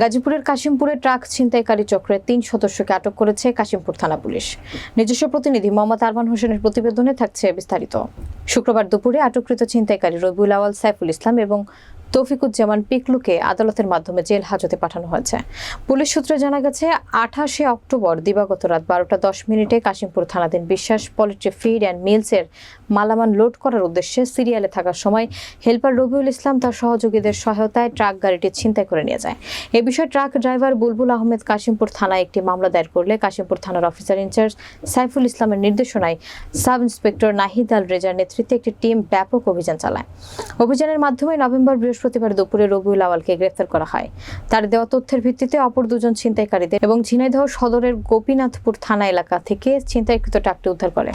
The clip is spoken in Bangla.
গাজীপুরের কাশিমপুরে ট্রাক ছিনতাইকারী চক্রের তিন সদস্যকে আটক করেছে কাশিমপুর থানা পুলিশ। নিজস্ব প্রতিনিধি মোহাম্মদ আরমান হোসেনের প্রতিবেদনে থাকছে বিস্তারিত। শুক্রবার দুপুরে আটককৃত ছিনতাইকারী রবিউল আওয়াল সাইফুল ইসলাম এবং তৌফিকুজ্জামান পিকলুকে আদালতের মাধ্যমে জেল হাজতে পাঠানো হয়েছে। পুলিশ সূত্রে জানা গেছে, আঠাশে অক্টোবর দিবাগত রাত বারোটা দশ মিনিটে কাশিমপুর থানাধীন বিশ্বাস পলিট্রি ফিড অ্যান্ড মিলসের মালামাল লোড করার উদ্দেশ্যে সিরিয়ালে থাকার সময় হেলপার রবিউল ইসলাম তার সহযোগীদের সহায়তায় ট্রাক গাড়িটি ছিনতাই করে নিয়ে যায়। এ বিষয়ে ট্রাক ড্রাইভার বুলবুল আহমেদ কাশিমপুর থানায় একটি মামলা দায়ের করলে কাশিমপুর থানার অফিসার ইনচার্জ সাইফুল ইসলামের নির্দেশনায় সাব ইন্সপেক্টর নাহিদ আল রেজার নেতৃত্বে একটি টিম ব্যাপক অভিযান চালায়। অভিযানের মাধ্যমে নভেম্বর বৃহস্পতিবার দুপুরে রবিউল আওয়ালকে গ্রেফতার করা হয়। তার দেওয়া তথ্যের ভিত্তিতে অপর দুজন ছিনতাইকারীদের এবং ঝিনাইদহ সদরের গোপীনাথপুর থানা এলাকা থেকে ছিনতাইকৃত ট্রাকটি উদ্ধার করে।